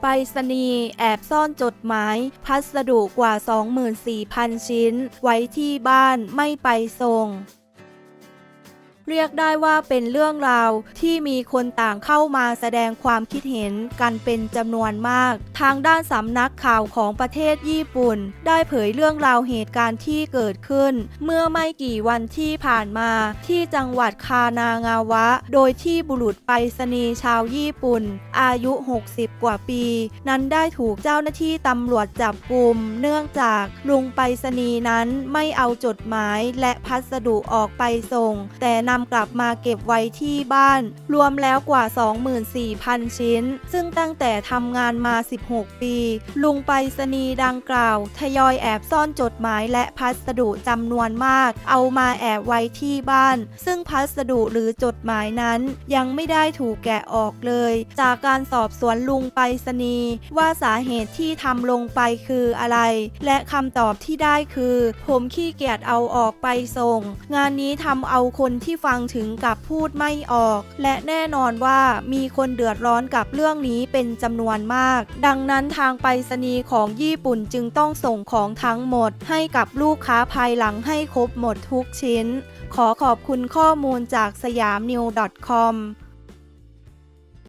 ไปรษณีย์แอบซ่อนจดหมาย พัสดุกว่า 24,000 ชิ้น ไว้ที่บ้านไม่ไปส่ง เรียกได้ว่าเป็นเรื่องราวที่มีคนต่างเข้ามาแสดงความคิดเห็นกันเป็นจำนวนมาก ทางด้านสำนักข่าวของประเทศญี่ปุ่น ได้เผยเรื่องราวเหตุการณ์ที่เกิดขึ้น เมื่อไม่กี่วันที่ผ่านมาที่จังหวัดคานางาวะ โดยที่บุรุษไปรษณีย์ชาวญี่ปุ่น อายุ 60 กว่าปี นั้นได้ถูกเจ้าหน้าที่ตำรวจจับกลุ่ม เนื่องจากลุงไปรษณีย์นั้นไม่เอาจดหมายและพัสดุออกไปส่ง แต่นำกลับมาเก็บไว้ที่บ้าน รวมแล้วกว่า 24,000 ชิ้น ซึ่งตั้งแต่ทำงานมา 16 ปี ลุงไปรษณีย์ดังกล่าว ทยอยแอบซ่อนจดหมายและพัสดุจำนวนมาก เอามาแอบไว้ที่บ้าน ซึ่งพัสดุหรือจดหมายนั้น ยังไม่ได้ถูกแกะออกเลย จากการสอบสวนลุงไปรษณีย์ว่าสาเหตุที่ทำลงไปคืออะไร และคำตอบที่ได้คือ ผมขี้เกียจเอาออกไปส่ง งานนี้ทำเอาคนที่ฟังถึงกับพูดไม่ออก และแน่นอนว่ามีคนเดือดร้อนกับเรื่องนี้เป็นจำนวนมาก ดังนั้นทางไปรษณีย์ของญี่ปุ่นจึงต้องส่งของทั้งหมด ให้กับลูกค้าภายหลังให้ครบหมดทุกชิ้น ขอขอบคุณข้อมูลจากสยามนิว .com